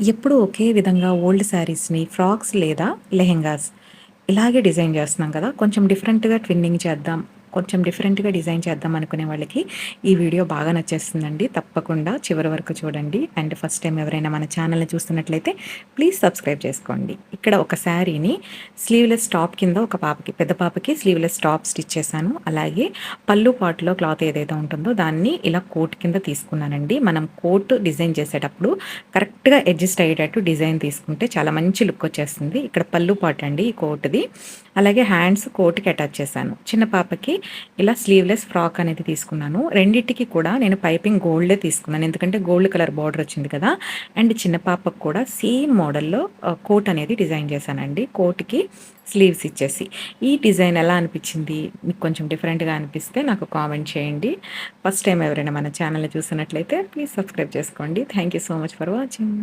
ఎప్పుడూ ఒకే విధంగా old శారీస్ని frocks లేదా లెహెంగాస్ ఇలాగే డిజైన్ చేస్తున్నాం కదా. కొంచెం డిఫరెంట్గా ట్విన్నింగ్ చేద్దాం. కొంచెం డిఫరెంట్గా డిజైన్ చేద్దాం అనుకునే వాళ్ళకి ఈ వీడియో బాగా నచ్చేస్తుందండి. తప్పకుండా చివరి వరకు చూడండి. అండ్ ఫస్ట్ టైం ఎవరైనా మన ఛానల్ని చూస్తున్నట్లయితే ప్లీజ్ సబ్స్క్రైబ్ చేసుకోండి. ఇక్కడ ఒక శారీని స్లీవ్లెస్ టాప్ కింద ఒక పాపకి పెద్ద పాపకి స్లీవ్లెస్ టాప్ స్టిచ్ చేశాను. అలాగే పళ్ళు పాట్లో క్లాత్ ఏదైతే ఉంటుందో దాన్ని ఇలా కోట్ కింద తీసుకున్నానండి. మనం కోట్ డిజైన్ చేసేటప్పుడు కరెక్ట్గా అడ్జస్ట్ అయ్యేటట్టు డిజైన్ తీసుకుంటే చాలా మంచి లుక్ వచ్చేస్తుంది. ఇక్కడ పళ్ళు పాట్ అండి ఈ కోట్ది అలాగే హ్యాండ్స్ కోట్కి అటాచ్ చేశాను. చిన్న పాపకి ఇలా స్లీవ్లెస్ ఫ్రాక్ అనేది తీసుకున్నాను. రెండింటికి కూడా నేను పైపింగ్ గోల్డే తీసుకున్నాను. ఎందుకంటే గోల్డ్ కలర్ బార్డర్ వచ్చింది కదా. అండ్ చిన్న పాపకు కూడా సేమ్ మోడల్లో కోట్ అనేది డిజైన్ చేశానండి. కోట్కి స్లీవ్స్ ఇచ్చేసి. ఈ డిజైన్ ఎలా అనిపించింది? మీకు కొంచెం డిఫరెంట్గా అనిపిస్తే నాకు కామెంట్ చేయండి. ఫస్ట్ టైం ఎవరైనా మన ఛానల్ని చూసినట్లయితే ప్లీజ్ సబ్స్క్రైబ్ చేసుకోండి. Thank you so much for watching